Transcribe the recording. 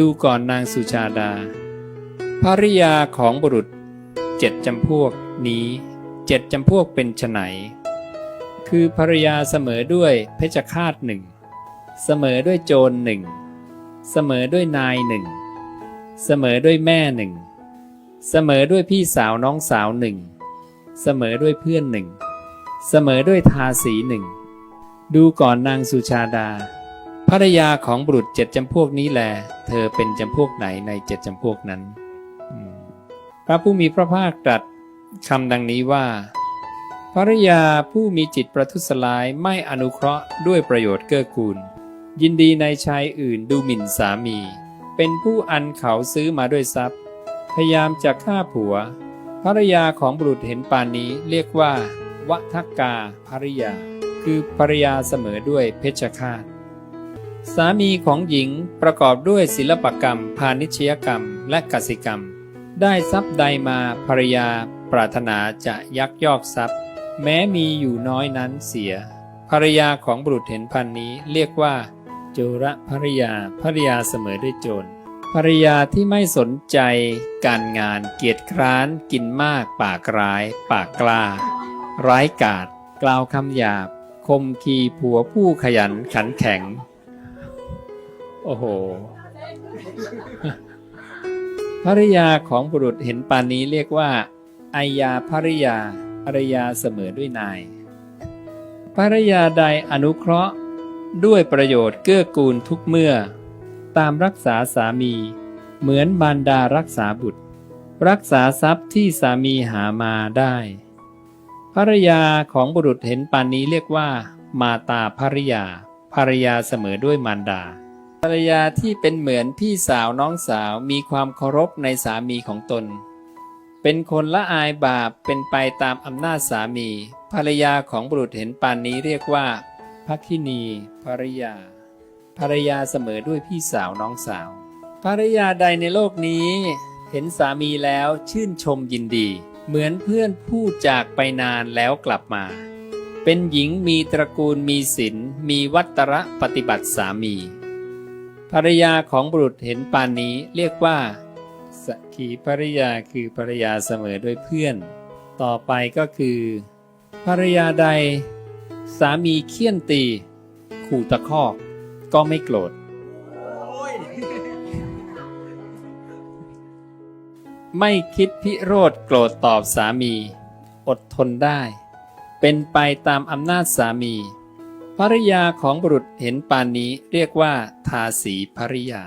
ดูก่อนนางสุชาดา ภริยาของบุรุษเจ็ดจำพวกนี้เจ็ดจำพวกเป็นไฉนคือภริยาเสมอด้วยเพชฌฆาตหนึ่งเสมอด้วยโจรหนึ่งเสมอด้วยนายหนึ่งเสมอด้วยแม่หนึ่งเสมอด้วยพี่สาวน้องสาวหนึ่งเสมอด้วยเพื่อนหนึ่งเสมอด้วยทาสีหนึ่งดูก่อนนางสุชาดา ภรรยาของบุรุษเจ็ดจำพวกนี้แล เธอเป็นจำพวกไหนในเจ็ดจำพวกนั้น พระผู้มีพระภาคตรัสคำดังนี้ว่า ภรรยาผู้มีจิตประทุษร้ายไม่อนุเคราะห์ด้วยประโยชน์เกื้อกูล ยินดีในชายอื่นดูหมิ่นสามี เป็นผู้อันเขาซื้อมาด้วยทรัพย์ พยายามจะฆ่าผัว ภรรยาของบุรุษเห็นปานนี้เรียกว่าวัทกาภริยา คือภรรยาเสมอด้วยเพชฌฆาต สามีของหญิงประกอบด้วยศิลปกรรม พาณิชยกรรม และกสิกรรม ได้ทรัพย์ใดมาภรยาปรารถนาจะยักยอกทรัพย์ แม้มีอยู่น้อยนั้นเสีย ภรยาของบุรุษเห็นพันนี้เรียกว่า โจรภรยาภรยาเสมอด้วยโจรภรรยาที่ไม่สนใจ การงานเกียจคร้านกินมากปากร้าย ปากกล้า ร้ายกาจกล่าวคำหยาบคมขีผัวผู้ขยันขันแข็ง โอ้โห ภริยาของบุรุษเห็นปานนี้เรียกว่าอายาภริยาภรยาเสมอด้วยนาย ภรยาใดอนุเคราะห์ด้วยประโยชน์เกื้อกูลทุกเมื่อ ตามรักษาสามี เหมือนมารดารักษาบุตร รักษาทรัพย์ที่สามีหามาได้ภรยาของบุรุษเห็นปานนี้เรียกว่า มาตาภริยาภรรยาเสมอด้วยมารดา ภรรยาที่เป็นเหมือนพี่สาวน้องสาวมีความเคารพในสามีของตน เป็นคนละอายบาปเป็นไปตามอำนาจสามี ภรรยาของบุรุษเห็นปานนี้เรียกว่าพักคินีภรรยา ภรรยาเสมอด้วยพี่สาวน้องสาว ภรรยาใดในโลกนี้ เห็นสามีแล้วชื่นชมยินดี เหมือนเพื่อนผู้จากไปนานแล้วกลับมา เป็นหญิงมีตระกูลมีศีลมีวัตระปฏิบัติสามี ภรรยาของบุรุษเห็นปานนี้เรียกว่าสกีภรรยาคือภรรยาเสมอด้วยเพื่อน ต่อไปก็คือ ภรรยาใด สามีเคี่ยนตี ขู่ตะคอก ก็ไม่โกรธไม่คิดพิโรธโกรธตอบสามี อดทนได้ เป็นไปตามอำนาจสามี ภริยาของบุรุษเห็นปานนี้เรียกว่าทาสีภริยา